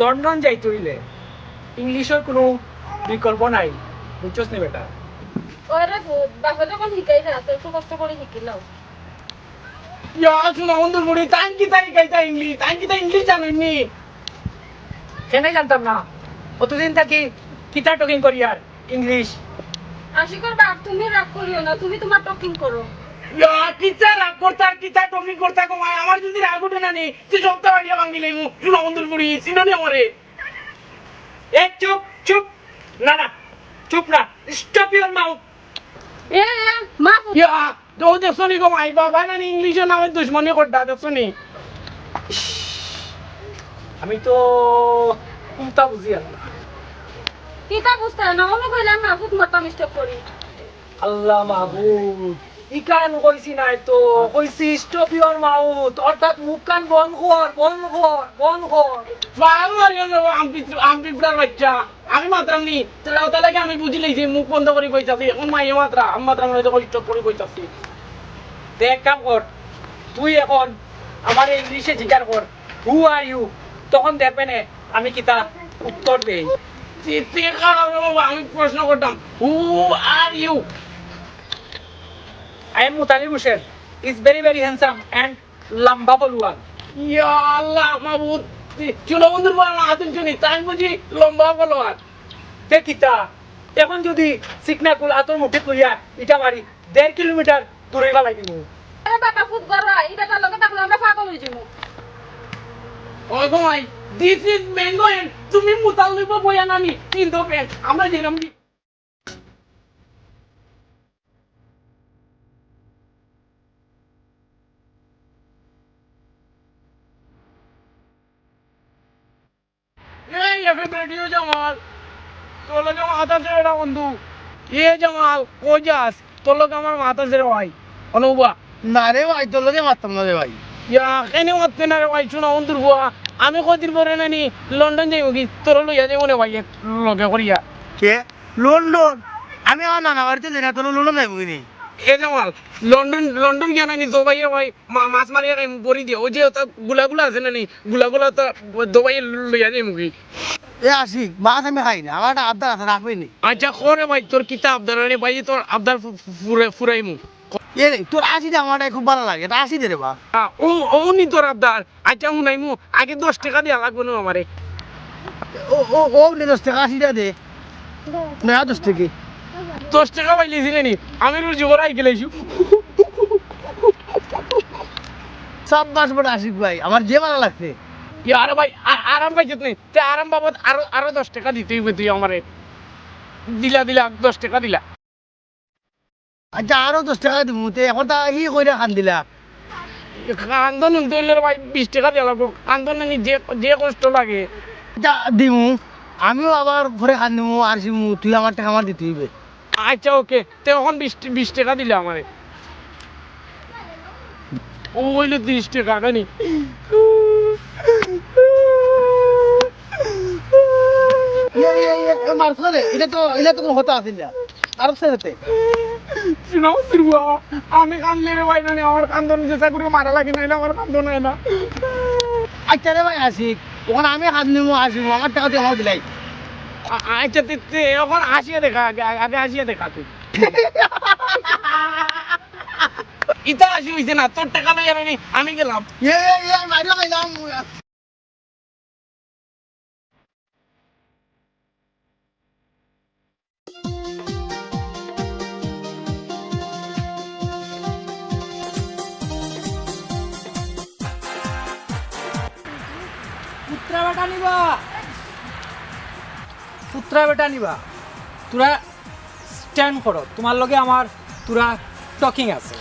London যাইতে হইলে ইংলিশের কোনো বিকল্প নাই। বুঝছস নি বেটা? ওরে বাপে যখন শিকাই না তো একটু কষ্ট করে শিখিলাম। ইয়া শুনো বন্ধুর বুড়ি তাই কি তাই গাইতা ইংলিশ তাই কি তাই ইংলিশ জানেননি কেন জানতাম না। অতদিন থাকি কিতা টকিং করি আর ইংলিশ। আশিকর বাপ তুমি রাগ করিও না তুমি তোমার টকিং করো। রাগ করতা কিতা টকিং করতা কমায় আমার যদি রাগ উঠে না নি তুই সপ্তাহ বাড়িয়া ভাঙি লাইমু শুনো বন্ধুর বুড়ি চিনানি আমারে? এ চুপ চুপ না না চুপ না স্টপ মাউথ এ এ, মা ইয়া তো দেখছ নি কমাই বাবা না ইংলিশে নামে দুশ্মনী করতা দেখছ নি? আমি তো কোনটা বুঝি না। কিতা বুঝতে না আমি কইলাম না খুব মোটা করি। আল্লাহ মাহবুব। ইকান কইছি নাই তো কইছি স্টপ ইওর মাউথ অর্থাৎ মুখ কান বন্ধ কর বন্ধ কর বন্ধ কর। ফাল মারিও না আমি আমি পিপড়ার বাচ্চা। আমি মাত্রাম নি। তাহলে ওটা লাগে আমি বুঝি লইছি মুখ বন্ধ করে কইতাছি? এখন মাইয়ে মাত্রা আমি মাত্রা মনে হয় স্টপ করে কইতাছি। দেখ কাম কর তুই এখন আমার ইংলিশে জিজ্ঞার কর হু আর ইউ তখন দেখবে না আমি কিতা উত্তর দেই। আমি প্রশ্ন করতাম who are you I am Mutali Musher. He's very very handsome and lamba বলুয়ান ইয়া আল্লাহ মাহবুব চুলো বন্ধুর বড় হাতুন চুনি তাই বুঝি লম্বা বলুয়ান দেখিতা এখন যদি সিকনা কুল আতর মুঠে কইয়া ইটা মারি দেড় কিলোমিটার দূরে গেলা কিন্তু আরে বাবা খুব গরম। এই বেটার লগে থাকলে আমরা পাগল হয়ে যাব। ওই ভাই দিস ইজ ম্যাঙ্গো এন্ড তুমি মুতাল লইব বয়া নানি কিন্তু পেন আমরা যেরকম দি- এই এভরিবডি ও জামাল। তোর লগে মাথা ছেড়ে না বন্ধু। এ জামাল ও যাস? তোর লগে আমার মাথা ছেড়ে ভাই। অনুবা না রে ভাই তোর লগে মারতাম না রে ভাই। ইয়া কেন মারতে না রে ভাই? শোনা বন্ধুর বুয়া আমি কদিন পরে নানি লন্ডন যাইব কি? তোর লইয়া যাইব রে ভাই লগে করিয়া। কে? লন্ডন? আমি আমার নানা বাড়িতে যাই না তোর লন্ডন যাইব কিনি এ জামাল লন্ডন লন্ডন গিয়া নানি দুবাই ভাই মা- মাছ মারিয়া খাই বড়ি দিয়ে। ওই যে ওটা গুলা গুলা আছে নানি গুলা গুলা তো দুবাই লইয়া যাইব কি এ আশিক মাছ আমি খাই না আমার একটা আবদার আছে রাখবি নি। আচ্ছা করে ভাই তোর কিতা আবদার রে ভাই তোর আবদার ফুরাই ফুরাইমু এ তোর আসি দে আমার খুব ভালো লাগে এটা আসি দে রে বা। ও ও নি তোর আবদার আচ্ছা শুনাইমু আগে দশ টাকা দিয়া লাগবে না আমারে ও ও ও নে দশ টাকা আসি দে দে। না দশ টাকা। দশ টাকা পাইলেছিলে নি? আমি রোজ জোগাড় আই গেলাইছু সব মাস বড় আশিক ভাই আমার যে ভালো লাগছে। আরে ভাই আরাম পাইছত নি? তে আরাম বাবদ আরও আরও দশ টাকা দিতে হইবে তুই আমারে। দিলা দিলা দশ টাকা দিলা। আচ্ছা আরও দশ টাকা দিব তে এখন তা ই কইরা খান দিলা? কান্দন ধরলে ভাই বিশ টাকা দিয়া লাগবো। কান্দন যে যে কষ্ট লাগে। আচ্ছা দিমু। আমিও আবার ঘরে খান দিমু আর তুই আমার টাকা আমার দিতে হইবে। আচ্ছা ওকে। তে এখন বিশ বিশ টাকা দিলে আমারে। ও হইল তিরিশ টাকা নানি মারছ রে এটা তো এটা তো কোনো হতা আছিল না। আর সেতে শুনাও দুর্গা আমি কান্দলে রে ভাই নানি আমার কান্দন চেষ্টা করে মারা লাগে নাইলে আমার কান্দন হয় না। আচ্ছা রে ভাই ওখানে আমি খান দিমু আসিমু আমার টাকা দিয়ে আমার দিলাই। আচ্ছা তে তে এখন আসিয়া দেখা আগে আসিয়া দেখা তুই। ইতা আসি হইছে না তোর টাকা নাই আমি আমি গেলাম। এ এ মাইরা পুত্রা বেটা নিবা। পুত্রা বেটা নিবা তোরা স্ট্যান্ড করো। তোমার লগে আমার তোরা টকিং আছে।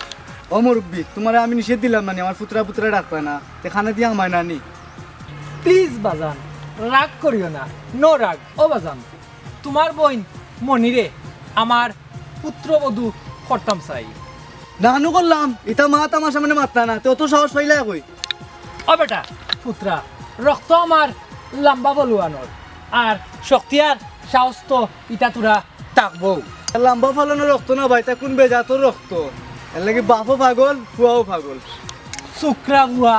ও মুরব্বী তোমার আমি নিষেধ দিলাম নানি আমার পুতরা পুতরা ডাক পায় না। এখানে দিয়ে আমায় নানি। প্লিজ বাজান রাগ করিও না। নো রাগ। ও বাজান তোমার বোন মনিরে আমার পুত্রবধূ করতাম চাই। নানু করলাম। এটা মা তো আমার সামনে মারতা না। তো অত সাহস পাইলা কই? ও বেটা পুত্রা রক্ত আমার লম্বা বলুয়ানোর। আর শক্তি আর সাহস তো ইটা তোরা থাকব। লম্বা ফলানো রক্ত না ভাই তা কোন বেজা তোর রক্ত? এর লাগে বাপও পাগল ফুয়াও পাগল। শুক্রা গুয়া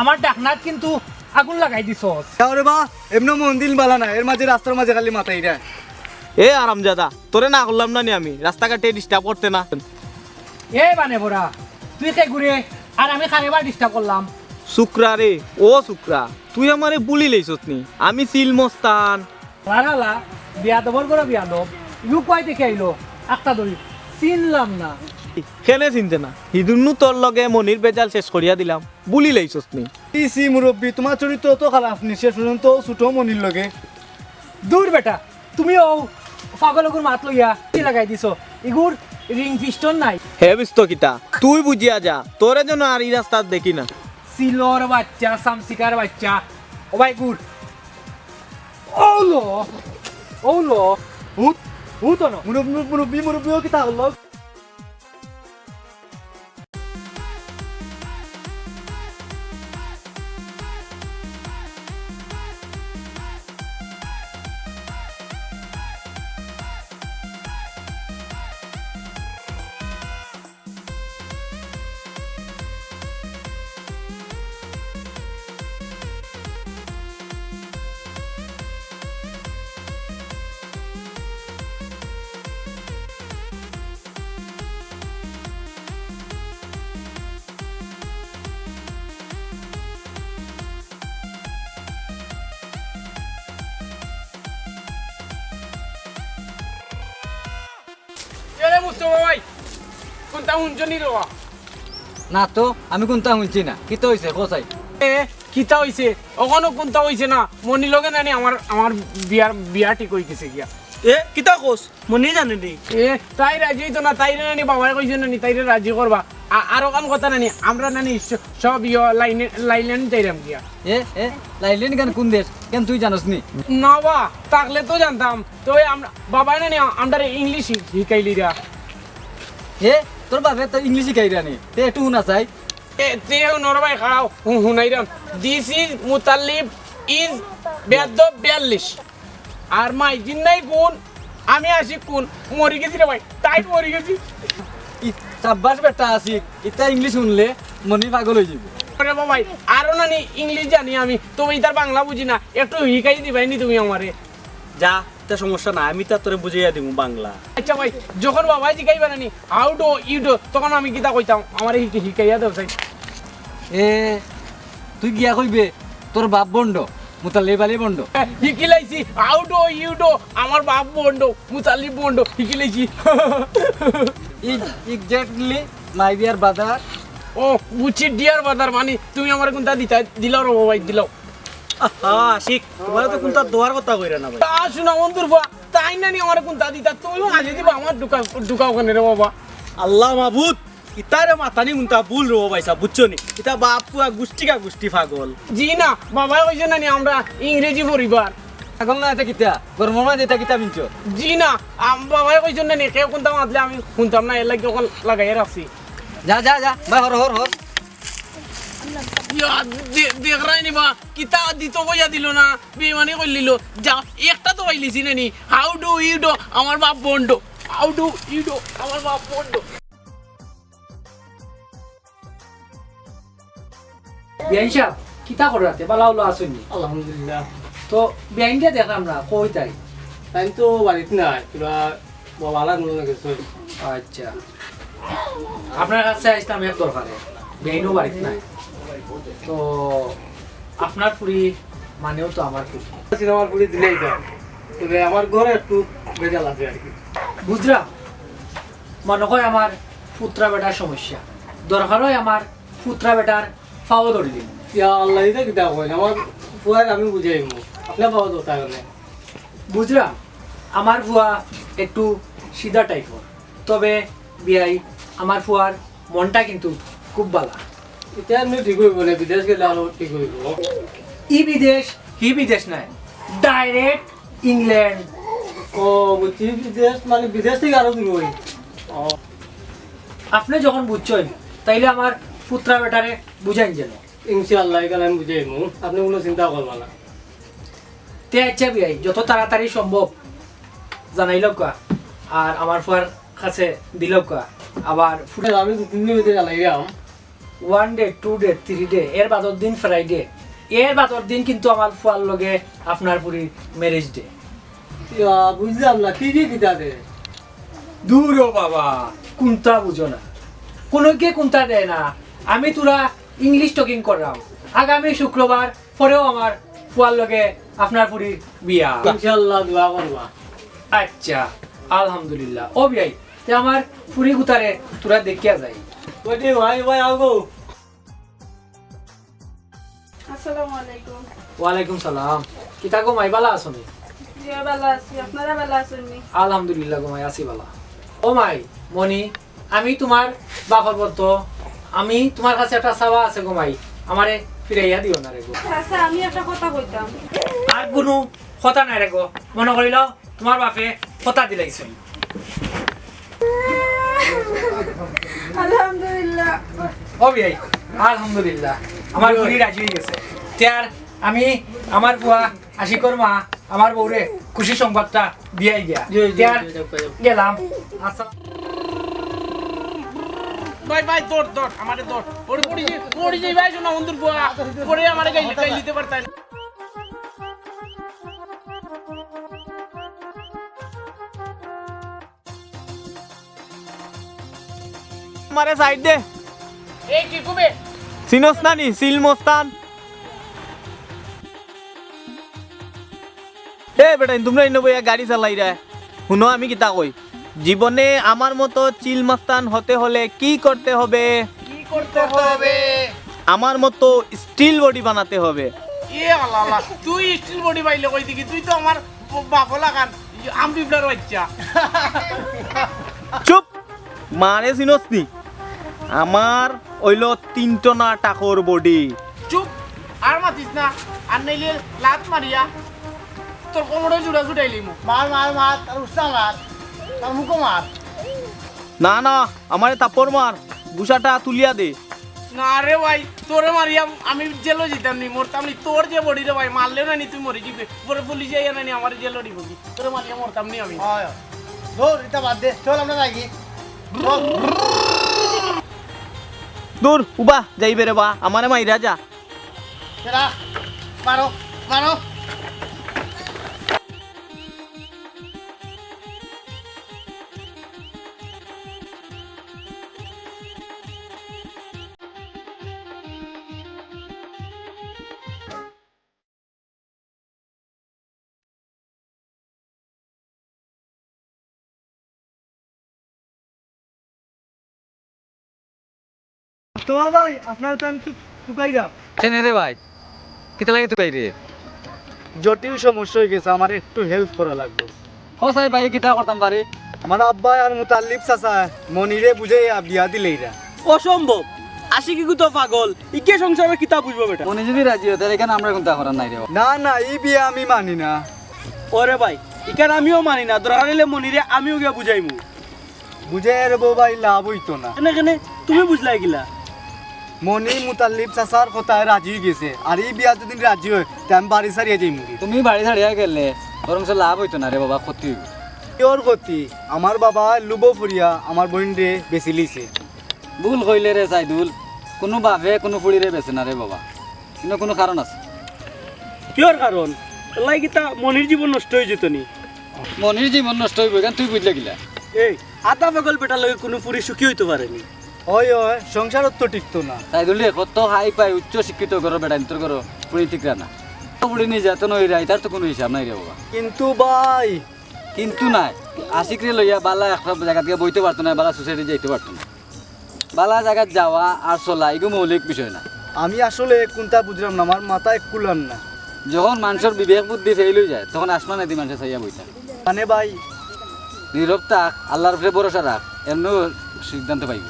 আমার ডাকনাথ কিন্তু আগুন লাগাই দিছস তাহলে বা এমনি মন্দির বালা না এর মাঝে রাস্তার মাঝে খালি মাথায় এটা এ আরামজাদা তোরে না করলাম না নি আমি রাস্তাঘাটে ডিস্টার্ব করতে না। এ বানে বড়া তুই কে ঘুরে আর আমি খানিবার ডিস্টার্ব করলাম। শুক্রা রে ও শুক্রা তুই আমারে বুলি লইছস নি। আমি সিল মস্তান। রানালা বিয়াদবর করে বিয়াদব ইউ কয় দেখে আইলো একটা দড়ি চিনলাম না। কেনে চিনতে না? হিদুন্নু তোর লগে মনির বেজাল শেষ করিয়া দিলাম। বুলি লইছস নি। ইসি মুরব্বী তোমার চরিত্র তো খারাপ নি শেষ পর্যন্ত ছোট মনির লগে। দূর বেটা তুমি ও পাগলগুর মাত লইয়া কি লাগাই দিছো? ইগুর রিং পিস্টন নাই। হে বিস্ত কিতা তুই বুঝিয়া যা তোরে যেন আর এই রাস্তা দেখি না। সিলর বাচ্চা, সামসিকার বাচ্চা। ও ভাই, গুড। ওলো ওলো হুত হুত ন মুরব্বী মুরব্বী, মুরব্বীও কি তাহলে? মুস্তফা ভাই? কোনটা হুঞ্জনি রে না তো আমি কোনটা শুনছি না? কি তো হয়েছে কোথায়? এ কিতা হইছে? ওখানো কোনটা হইছে না? মনি লগে নানি আমার আমার বিয়ার বিয়া ঠিক হই গেছে গিয়া। এ কিতা কোস মনি জানে নি? এ তাই রাজি হইতো না তাইরে নানি বাবাই কইছে নানি তাইরে রাজি করবা আরও কাম কথা নানি আমরা নানি সব ইয় লাইনে লাইলেন যাইরাম গিয়া। এ এ লাইলেন কেন কোন দেশ? কেন তুই জানোস নি? না বা তাকলে তো জানতাম। তো আমরা বাবাই নানি আমরা ইংলিশ শিখাইলি রা। এ তোর বাপে তো ইংলিশ শিখাই রানি তে একটু শুনা চাই। এ তে নরবাই খাও হুনাইরাম দিস ইজ মুতাল্লিব ইজ বেদ্য বিয়াল্লিশ আর মাই জিন্নাই কোন? আমি আসি কোন? মরি গেছি রে ভাই তাই মরি গেছি। ই চাব্বাস বেটা আছি। ইতা ইংলিশ শুনলে মনি পাগল হয়ে যাবে। আরে বাবাই আরও নানি ইংলিশ জানি আমি। তবে ইতার বাংলা বুঝি না একটু শিখাই দিবাই নি তুমি আমারে যা। তা সমস্যা না আমি তা তোরে বুঝাইয়া দিব বাংলা। আচ্ছা ভাই যখন হাউ ডো ইউ ডো তখন আমি কিতা কইতাম? আমার শিখাইয়া দেব এ তুই গিয়া কইবে তোর বাপ বন্ড মুতালে বালি বন্ড। শিখিলাইছি হাউ ডো ইউ ডো আমার বাপ বন্ড মুতালি বন্ড শিখিলাইছি এক্স্যাক্টলি মাই বিয়ার বাদার ও বুঝছি ডিয়ার বাদার মানে তুমি আমার কোনটা দিতা দিলাও রে ভাই দিলাও। শিখ তোমার তো কোনটা দোয়ার কথা কইরা না ভাই। তা শুনা বন্ধুর বা তাই নানি আমার কোনটা দিতা? আজ দিবা আমার ঢুকা ঢুকা ওখানে রে বাবা? আল্লাহ মাবুদ ইতারে মাতানি উনতা ভুল রো ভাইসা বুঝছ নি? ইতা বাপুয়া গুষ্টিকা গুষ্টি পাগল। জি না বাবা নানি আমরা ইংরেজি পরিবার। পাগল না এটা কিতা? গরমের মাঝে এটা কিতা মিনছ? জি না আম বাবা কইছে নানি কেউ কোনটা মাতলে আমি শুনতাম না এর লাগে লাগাই রাখছি। যা যা যা হর হর হর। দেখ রাই নি বা কিতা দিত কইয়া দিল না বেমানি কই লিল যা একটা তো পাইলিছি নানি হাউ ডু ইউ ডো আমার বাপ বন্ড হাউ ডু ইউ ডো আমার বাপ বন্ড বিয়াইন সাহেব কিতা করে রাতে? বালা হলো আসুনি আলহামদুলিল্লাহ। তো বিয়াইনটা দেখলাম না কই তাই? টাইম তো বাড়িতে নাই কিবা বাবালা নুন গেছে আচ্ছা। আপনার কাছে আসতাম এক দরকারে। বেআইনও বাড়িতে নাই। তো আপনার পুরি মানেও তো আমার পুরি। সিনেমার পুরি দিলেই তো। তবে আমার ঘরে একটু বেজাল আছে আর কি। বুঝলাম। মনে হয় আমার পুত্রা বেটার সমস্যা। দরকার হয় আমার পুত্রা বেটার ফাও ধরে দিন। ইয়া আল্লাহ এটা কিতা কই আমার পুয়ার আমি বুঝাই আপনার পাওয়া দরকার নেই বুঝলাম। আমার ফুয়া একটু সিধা টাইপের তবে বিয়াই আমার ফুয়ার মনটা কিন্তু খুব ভালো এতিয়া আমি ঠিক বিদেশ গেলে ঠিক ই বিদেশ? হি বিদেশ নাই? ডাইরেক্ট ইংল্যান্ড ও বুঝছি বিদেশ মানে বিদেশ থেকে আরও দূর হই আপনি যখন বুঝছেন তাইলে আমার পুত্রা বেটারে বুঝাইন যেন। ইনশাআল্লাহ এখানে আমি বুঝাই মু আপনি কোনো চিন্তা করবা না। তে আচ্ছা বিয়াই যত তাড়াতাড়ি সম্ভব জানাইল কা আর আমার ফুয়ার কাছে দিল কা আবার ফুটে আমি দু তিন দিন ভিতরে জ্বালাই one day two day three day এর বাদর দিন ফ্রাইডে এর বাদর দিন কিন্তু আমার ফুয়ার লগে আপনার পুরি ম্যারেজ ডে বুঝলাম না কি কি কিতা দে দূর বাবা কোনটা বুঝো না। কোনো কে কোনটা দেয় না। আমি তোরা ইংলিশ টকিং করলাম আগামী শুক্রবার পরেও আমার ফুয়ার লগে আপনার পুরীর বিয়া। ইনশাআল্লাহ দোয়া করবা। আচ্ছা আলহামদুলিল্লাহ। ও বিয়াই তে আমার পুরি গুতারে তোরা দেখিয়া যাই। ওইটি ভাই ভাই আগো আসসালামু আলাইকুম। ওয়ালাইকুম সালাম। কিতা গো মাই বালা আছি নি? আলহামদুলিল্লাহ গো মাই আসি বালা ও মাই মনি আমি তোমার বাপর বলত আমি তোমার কাছে একটা চাওয়া আছে গো মাই আমারে ফিরাইয়া দিও না রে গো। আচ্ছা আমি একটা কথা কইতাম। আর কোনো কথা নাই রে গো মনে করিল তোমার বাপে কথা দিলাইছিল আলহামদুলিল্লাহ। ও বিয়াই আলহামদুলিল্লাহ। আমার বুড়ি রাজি হয়ে গেছে। তার আমি আমার বুয়া আশিকর মা আমার বউরে খুশি সংবাদটা দিয়াই গিয়া। তার গেলাম। আচ্ছা। ভাই ভাই দৌড় দৌড় আমারে দৌড়। পড়ে পড়ি পড়ি যে ভাই শোনা অন্দর বুয়া। পরে আমারে গাইলে গাইলিতে পারতাই না। আমারে সাইড দে। এই কি কবে? চিনস না নি সিল মস্তান। এ বেটা তোমরা ইন্ন বইয়া গাড়ি চালাই রে। শুনো আমি কিতা কই? জীবনে আমার মতো চিল মস্তান হতে হলে কি করতে হবে? কি করতে হবে? আমার মতো স্টিল বডি বানাতে হবে। এ আল্লাহ আল্লাহ তুই স্টিল বডি পাইলে কই দিকি তুই তো আমার বাপ লাগান আম বাচ্চা। চুপ! মানে চিনস নি। আমার ওইল তিনটনা টাকর বডি। চুপ আর মাতিস না। আর নাইলে লাত মারিয়া তোর কোমরে জুড়া জুড়াইলি মু মার মার মার তার উৎসাহ মার তার মুখো মার না না আমারে তাপর মার গুসাটা তুলিয়া দে। না রে ভাই তোরে মারিয়া আমি জেলো যেতাম নি মরতাম নি। তোর যে বডি রে ভাই মারলে না নি তুই মরে যাবে? পরে পুলিশ যাইয়া না নি আমার জেলো দিব কি তোরে মারিয়া মরতাম নি আমি। ধর এটা বাদ দে চল আমরা লাগি দূর উবা যাইবে রে বা আমারে মাইরা যা। মারো মারো। তোমার ভাই আপনার তো আমি টুকাই দাও কেনে রে ভাই কিতা লাগে তুই রে? জটিল সমস্যা হয়ে গেছে আমার একটু হেল্প করা লাগবে। হসাই ভাই কিতা করতাম পারি আমার আব্বা আর মুতাল্লিব চাচা মনিরে বুঝে বিয়া দিলে এরা অসম্ভব! আসি কি তো পাগল? ইকে সংসারে কিতা বুঝব বেটা? মনে যদি রাজি হতে এখানে আমরা কোনটা করার নাই রে। না না এই বিয়া আমি মানি না। ওরে ভাই ইকার আমিও মানি না দরকার হইলে মনিরে আমিও গিয়া বুঝাইমু। বুঝে আর বউ ভাই লাভ হইতো না। এনে কেনে তুমি বুঝলাই গিলা। মনি মুতাল্লিব চাচার কথায় রাজি হয়ে গেছে। আর এই বিয়া যদি রাজি হয় তে আমি বাড়ি সারিয়ে যাই মুখি তুমি বাড়ি ছাড়িয়া গেলে বরং লাভ হইতো না রে বাবা ক্ষতি হইব গতি আমার বাবা লুব ফুরিয়া আমার বোন রে বেশি লিছে। ভুল কইলে রে সাইদুল কোনো বাপে কোনো ফুড়িরে বেছে না রে বাবা। কিন্তু কোনো কারণ আছে? কিয়র কারণ লাই কিতা মনির জীবন নষ্ট হয়ে যেত নি মনির জীবন নষ্ট হইব কেন তুই বুঝলে গিলা এই আতা পাগল বেটার লগে কোনো পুরি সুখী হইতে পারেনি হয় হয় সংসারত তো টিকতো না। সাইদুল রে কত হাই পাই উচ্চ শিক্ষিত করো বেটা তোর করো ফুড়ি ঠিক না ফুড়ি নির্যাতন হয়ে যায় তার তো কোনো হিসাব নাই রে বাবা। কিন্তু ভাই কিন্তু নাই। আশিকরে লইয়া বালা একটা জায়গা থেকে বইতে পারতো না বালা সোসাইটি যাইতে পারতো না। বালা জায়গায় যাওয়া আর চলা এগুলো মৌলিক বিষয় না। আমি আসলে কোনটা বুঝলাম না আমার মাথায় কুলান না। যখন মানুষের বিবেক বুদ্ধি ফেল হয়ে যায় তখন আসমান এদি মানুষের চাইয়া বইতা মানে ভাই নীরব থাক আল্লাহর উপরে ভরসা রাখ এমনিও সিদ্ধান্ত পাইব।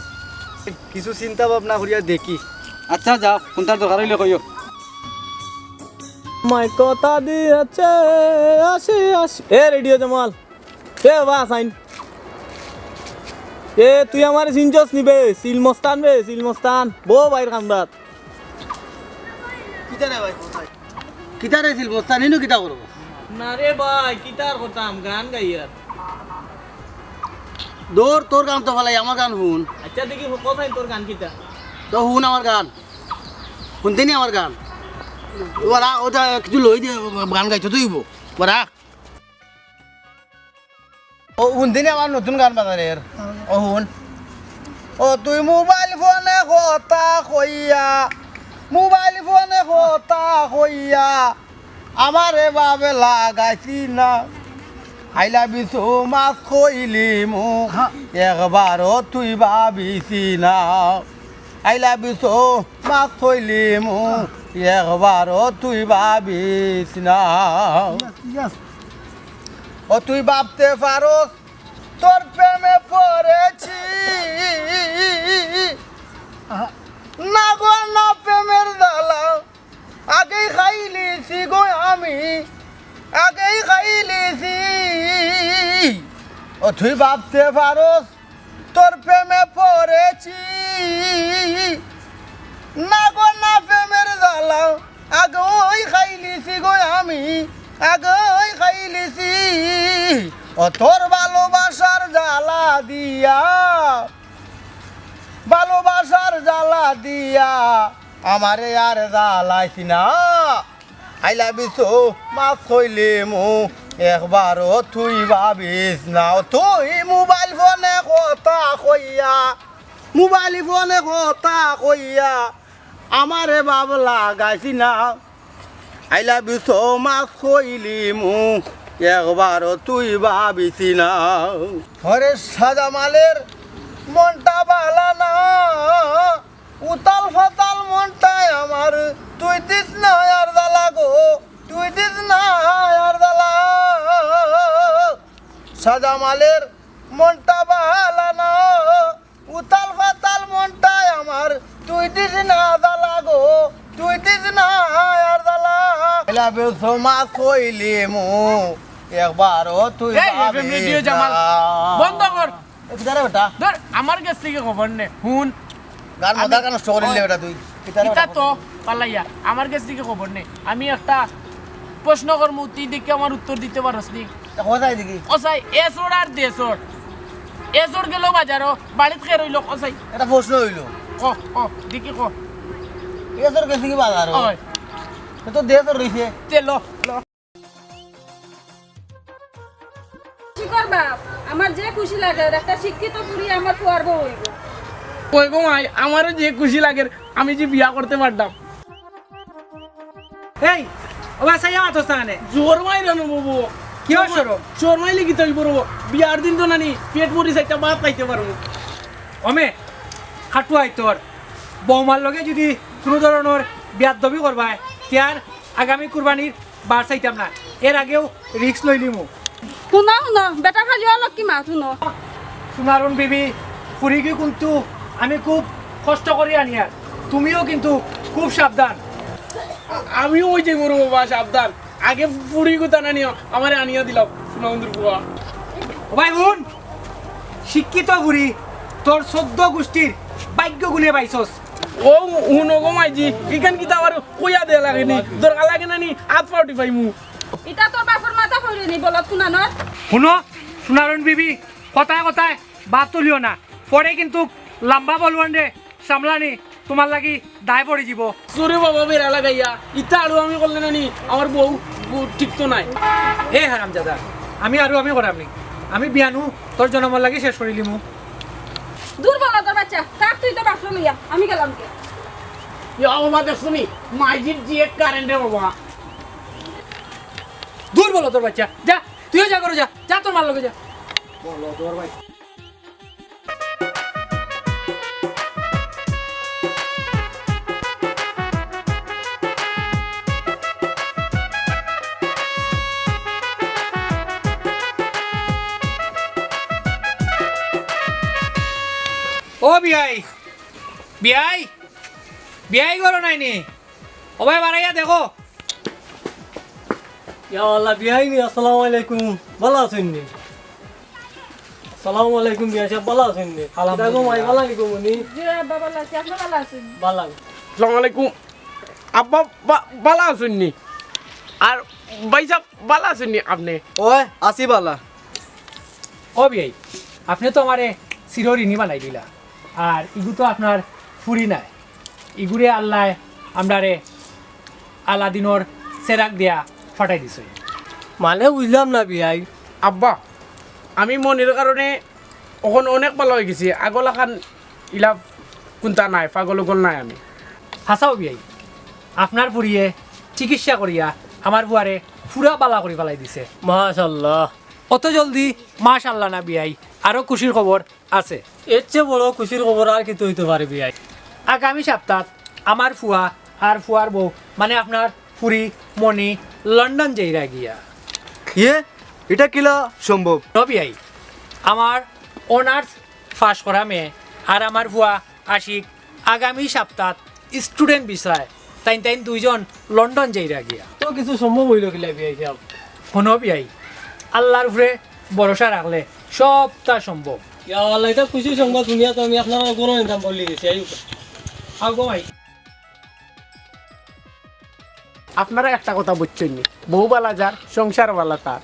কিছু চিন্তা ভাবনা করিয়া দেখি। আচ্ছা যাও কোনটার দরকার হইলে কইও। মাই কথা দিয়েছে আসে আসে। এ রেডিও জামাল। এ বা সাইন এ তুই আমার সিনজস নিবে সিল মস্তান বে সিল মস্তান বো বাইর কান্দাত কিতা রেছিল বস্তা নিনু কিতা করব না রে ভাই কিতার করতাম গান গাইয়ার দৌড় তোর গান তো ভালাই আমার গান শুন। আচ্ছা দেখি কোথায় তোর গান কিতা? তো শুন আমার গান। শুনতেনি আমার গান? ওরা ওটা কিছু লই দিয়ে গান গাইছো তুই ওরা ও শুনদিনে আমার নতুন গান বাজারের? ও শুন। ও তুই মোবাইল ফোনে কথা কইয়া মোবাইল ফোনে কথা কইয়া আমারে বাবে লাগাইছি না। আইলা বিছু মাছ কইলি মোক একবারও তুই ভাবিছি না। আইলা বিছু মাছ কইলি মোক একবারও তুই ভাবিস না। ও তুই ভাবতে পারো তোর প্রেমে পড়েছি। না গো না প্রেমের দালা আগেই খাইলিছি গো আমি। আগেই ও তুই ভাবতে পারো তোর প্রেমে পড়েছি। না গো, না প্রেমের দালা আগে ওই খাইলিছি গো আমি আগে ওই খাইলিছি। ও তোর ভালোবাসার জ্বালা দিয়া, ভালোবাসার জ্বালা দিয়া, আমারে আর জ্বালাইছি না। I love you so much কইলে মু একবারও তুই ভাবিস না, তুই মোবাইল ফোনে কথা কইয়া, মোবাইল ফোনে কথা কইয়া আমারে বাব লাগাইছি না। I love you so much কইলি মু একবারও তুই ভাবিছি না। হরে সাদা মালের মনটা বালা না, উতাল ফাতাল মনটাই আমার, তুই দিস না আর দালা গো। তুই দিস না আর দালা। মনটা বালানা উতাল ফাতাল মনটাই আমার। তুই দিস না দালা গো তুই দিস না আর দালা। এলা বেউ সমাজ কইলি মু একবারও তুই রেডিও জামাল, বন্ধ কর। এদিকে বেটা। ধর আমার কাছ থেকে খবর নে হুন গান মজার গান স্টোর নিলে বেটা তুই। কিতারে তো পালাইয়া। আমার কাছ থেকে খবর নে। আমি একটা প্রশ্ন করব তুই দেখে আমার উত্তর দিতে পারস নি। কোথায় দেখি? অসাই এসোর আর দেশর। এসোর গেল বাজারও বাড়িত খেয়ে রইল অসাই। এটা প্রশ্ন হইল। ক ক দেখি ক। এসর গেছে কি বাজার তো রইছে। তে ল ল। আমার যে খুশি লাগে একটা শিক্ষিত পুরি আমার ফুয়ার বউ হইব। কই গো মাই আমারও যে খুশি লাগে আমি যে বিয়া করতে পারতাম। এই ওবা সাইয়া মাতস না নে জোর মাই রানো বাবু কি হসর চোর মাইলে কি তাই বড় বিয়ার দিন তো নানি পেট মরি সাইটা ভাত খাইতে পারব অমে খাটুয়াই তোর বৌমার লগে যদি কোনো ধরনের বিয়ার দবি করবাইতিয়ার আগামী কুরবানির বার চাইতাম না। এর আগেও রিক্স লই লিমু শুনো শুনো বেটা খালি অলপ কি মাত শুনো। সোনারুন বিবি ফুরিকে কিন্তু আমি খুব কষ্ট করে আনিয়ার তুমিও কিন্তু খুব সাবধান আমিও ওই যে বড় বাবা সাবধান। আগে পুরি কথা নানি আমার আনিয়া দিলাম সুনামন্দির বুয়া ভাই হুন শিক্ষিত বুড়ি তোর চোদ্দ গোষ্ঠীর ভাগ্য গুনে পাইছস। ও হুন গো মাইজি ইখান কিতা আমার কইয়া দেয়া লাগেনি? দরকার লাগে নানি আত পাউটি পাই মু ইটা তোর বাপর মাথা ফইরে নি বলত শুনানোর। শুনো সোনারুন বিবি কথায় কথায় বাদ তুলিও না। পরে কিন্তু লম্বা বলবান রে সামলানি। তোমার লাগি দায় পড়ে যাব সরে বাবা বেড়া লাগাইয়া ইতা আরও আমি করলে নানি আমার বউ ঠিক তো নাই। এ হারাম দাদা আমি আৰু আমি কৰাম নি। আমি বিয়ানো তোর জন্মৰ লাগি শেষ কৰি লিমু দুর্বল তোর বাচ্চা থাক তুই তো বাপর লইয়া আমি গেলাম কে ইয়া বাবা দেখছ নি? মাইজির যে কারেন্টে বাবা। দূর বলো তোর বাচ্চা যা তুইও যা করো যা যা তোর মার লগে যা। ও বিয়াই বিয়াই বিয়াই করো নাই নি? ওবাই বাড়াইয়া দেখো। ইয়া আল্লাহ বিহাইনি আসসালামু আলাইকুম। ভালো আছেন নি? আসসালামু আলাইকুম সাহেব ভালো আছেন নি? ভালো আপনি ভালো আছেন? ভালো। আসসালামু আলাইকুম। আব্বা ভালো আছেন নি? আর ভাই সাহেব ভালো আছেন নি আপনি? ওই আসি বালা ও বিয়াই আপনি তো আমারে চিরঋণী বানাই দিলা। আর ইগু তো আপনার ফুরি নাই। ইগুরে আল্লাহ আমরারে আলাদিনর সেরাক দিয়া ফাটাই দিছে। মানে বুঝলাম না বিয়াই আব্বা আমি মনের কারণে এখন অনেক ভালো হয়ে গেছি। আগলা খান ইলা কোনটা নাই পাগল উগল নাই আমি। হাসাও বিয়াই আপনার ফুরিয়ে চিকিৎসা করিয়া আমার বুয়ারে ফুরা বালা করে পেলাই দিছে। মাশাল্লাহ। অত জলদি মাশাল্লাহ না বিয়াই আরও খুশির খবর আছে। এর চেয়ে বড় খুশির খবর আর কি হইতে পারে বিয়াই। আগামী সপ্তাহ আমার ফুয়া আর ফুয়ার বউ মানে আপনার ফুরি মনি লন্ডন যাইরা গিয়া। ইয়ে এটা কিলা সম্ভব? নবিয়াই আমার অনার্স পাস করা মেয়ে আর আমার ভুয়া আশিক আগামী সপ্তাহ স্টুডেন্ট বিষয় তাই তাই দুইজন লন্ডন যাইরা গিয়া। তো কিছু সম্ভব হইল কিলা বিয়াই কোনো বিয়াই আল্লাহর উপরে ভরসা রাখলে সবটা সম্ভব। ইয়া আল্লাহ এটা খুশি সম্ভব শুনিয়া তো আমি আপনার কোনো নিতাম বলি গেছি আপনারা একটা কথা বুঝছেন বহুবালা বালা যার সংসার বালা তার।